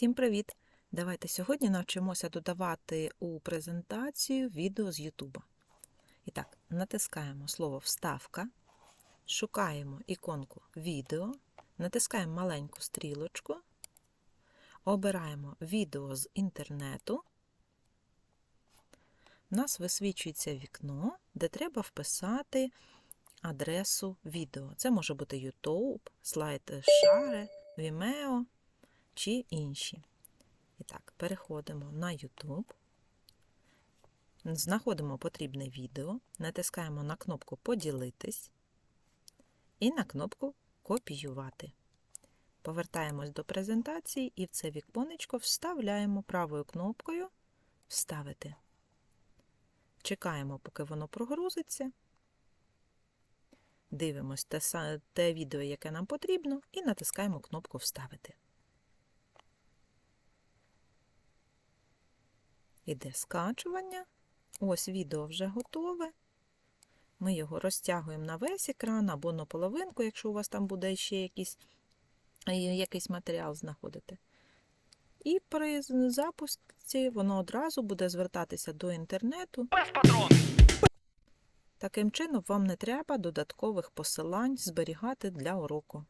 Всім привіт! Давайте сьогодні навчимося додавати у презентацію відео з Ютуба. І так, натискаємо слово Вставка, шукаємо іконку Відео, натискаємо маленьку стрілочку, обираємо відео з інтернету. У нас висвічується вікно, де треба вписати адресу відео. Це може бути YouTube, слайд Share, Vimeo чи інші. І так, переходимо на YouTube, знаходимо потрібне відео, натискаємо на кнопку Поділитись і на кнопку Копіювати. Повертаємось до презентації і в це віконечко вставляємо правою кнопкою Вставити. Чекаємо, поки воно прогрузиться. Дивимось те, те відео, яке нам потрібно, і натискаємо кнопку Вставити. Іде скачування. Ось відео вже готове. Ми його розтягуємо на весь екран або на половинку, якщо у вас там буде ще якийсь, е, якийсь матеріал знаходити. І при з- запуску воно одразу буде звертатися до інтернету. Таким чином, вам не треба додаткових посилань зберігати для уроку.